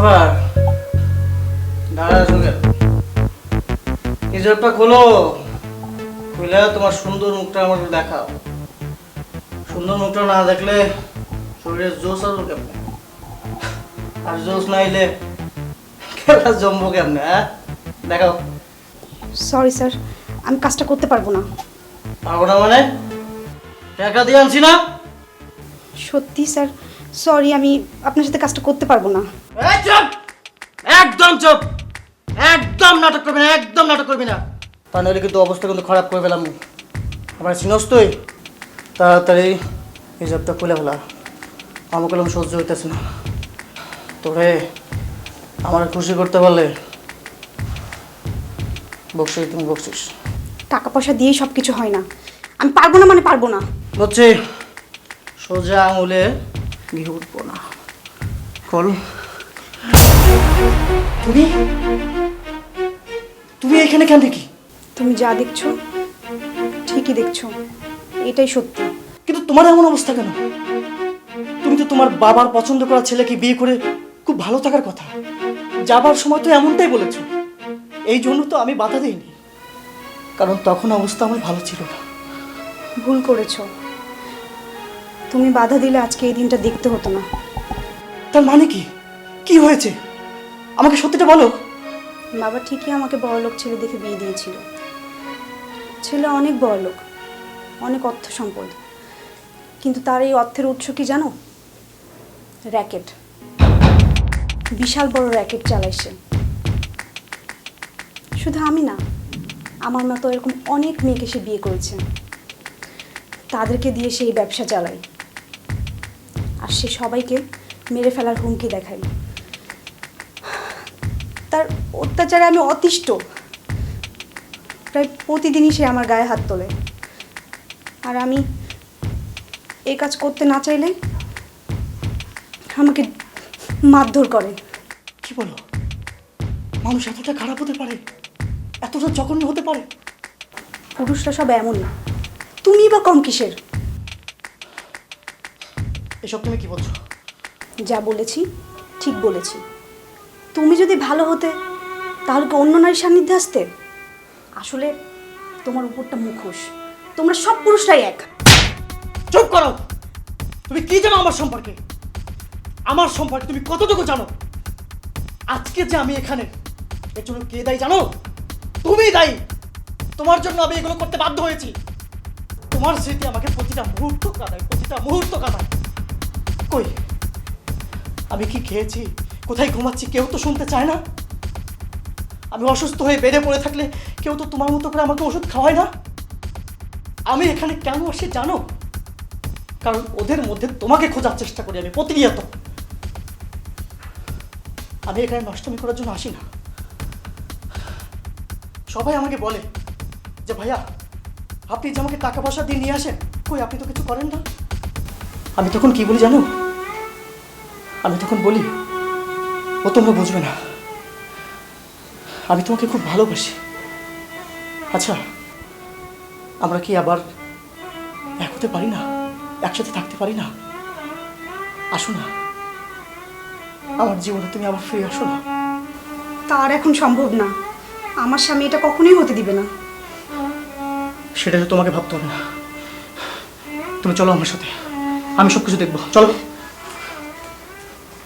ব্যাপার? দাঁড়া সঙ্গে। হিজাবটা খোলো। খুলে তোমার সুন্দর মুখটা দেখাও। সুন্দর মুখটা না দেখলে শরীরে জোশ আসব কেমনে? আর জোশ না এলে খেলা জমবো কেমনে হ্যাঁ? দেখাও। সরি স্যার আমি কাজটা করতে পারব না। পারব না মানে? টাকা দিয়ে আনছি না? সত্যি স্যার সরি আমি আপনার সাথে কাজটা করতে পারব না। এই চুপ! একদম চুপ! একদম নাটক করবি না একদম নাটক করবি না। তা নইলে কিন্তু অবস্থা কিন্তু খারাপ করে পেলাম আমার চিনস তুই তাড়াতাড়ি হিসাবটা খুলে ফেলা। আমার কলম সহ্য হইতেছে না। তোরে আমার খুশি করতে পারলে বকশিস তুমি বকশিস। টাকা পয়সা দিয়েই সব কিছু হয় না। আমি পারব না মানে পারব না। বুঝছি সোজা আঙুলে ঘি উঠবো না। খোল তুমি? তুমি এখানে কেন দেখি তুমি যা দেখছ ঠিকই দেখছ এটাই সত্যি। কিন্তু তোমার এমন অবস্থা কেন? তুমি তো তোমার বাবার পছন্দ করা ছেলেকে বিয়ে করে খুব ভালো থাকার কথা। যাবার সময় তো এমনটাই বলেছ। এই জন্য তো আমি বাধা দিইনি। কারণ তখন অবস্থা আমার ভালো ছিল না। ভুল করেছ। তুমি বাধা দিলে আজকে এই দিনটা দেখতে হতো না। তার মানে কি? কি হয়েছে? আমাকে সত্যিটা বলো। বাবা ঠিকই আমাকে বড়লোক ছেলে দেখে বিয়ে দিয়েছিল। ছেলে অনেক বড়লোক, অনেক অর্থ সম্পদ। কিন্তু তার এই অর্থের উৎস কি জানো? র্যাকেট। বিশাল বড় র্যাকেট চালায় সে। শুধু আমি না, আমার মতো এরকম অনেক মেয়েকে সে বিয়ে করেছে। তাদেরকে দিয়ে সেই ব্যবসা চালায়। আর সে সবাইকে মেরে ফেলার হুমকি দেখায়। তার অত্যাচারে আমি অতিষ্ঠ। প্রায় প্রতিদিনই সে আমার গায়ে হাত তোলে। আর আমি এই কাজ করতে না চাইলে আমাকে মারধর করে। কি বলো? মানুষ এতটা খারাপ হতে পারে? এতটা জঘন্য হতে পারে? পুরুষরা সব এমনই তুমি বা কম কিসের? এসব তুমি কি বলছো? যা বলেছি ঠিক বলেছি। তুমি যদি ভালো হতে, তাহলে কি অন্য নারীর সান্নিধ্যে আসতে? আসলে তোমার উপরটা মুখোশ। তোমরা সব পুরুষরাই এক। চুপ করো! তুমি কি জানো আমার সম্পর্কে? আমার সম্পর্কে তুমি কতটুকু জানো? আজকে যে আমি এখানে, এর জন্য কে দায়ী জানো? তুমি দায়ী! তোমার জন্য আমি এগুলো করতে বাধ্য হয়েছি। তোমার স্মৃতি আমাকে প্রতিটা মুহূর্ত কাঁদায়, প্রতিটা মুহূর্ত কাঁদায়। কই? আমি কি খেয়েছি? কোথায় ঘুমাচ্ছি কেউ তো শুনতে চায় না। আমি অসুস্থ হয়ে বেড়ে পড়ে থাকলে কেউ তো তোমার মতো করে আমাকে ওষুধ খাওয়ায় না। আমি এখানে কেন আসি জানো? কারণ ওদের মধ্যে তোমাকে খোঁজার চেষ্টা করি আমি প্রতিনিয়ত। আমি এখানে নষ্টমী করার জন্য আসি না। সবাই আমাকে বলে যে, ভাইয়া, আপনি যে আমাকে টাকা পয়সা দিয়ে নিয়ে আসেন, কই আপনি তো কিছু করেন না? আমি তখন কি বলি জানো? আমি তখন বলি ও তোমরা বুঝবে না। আমি তোমাকে খুব ভালোবাসি। আচ্ছা আমরা কি আবার এক হতে পারি না? একসাথে থাকতে পারি না? আসো না। আমার জীবনে তুমি আবার ফিরে আসো না। তার এখন সম্ভব না। আমার স্বামী এটা কখনোই হতে দিবে না। সেটা তো তোমাকে ভাবতে হবে না। তুমি চলো আমার সাথে। আমি সব কিছু দেখব। চলো।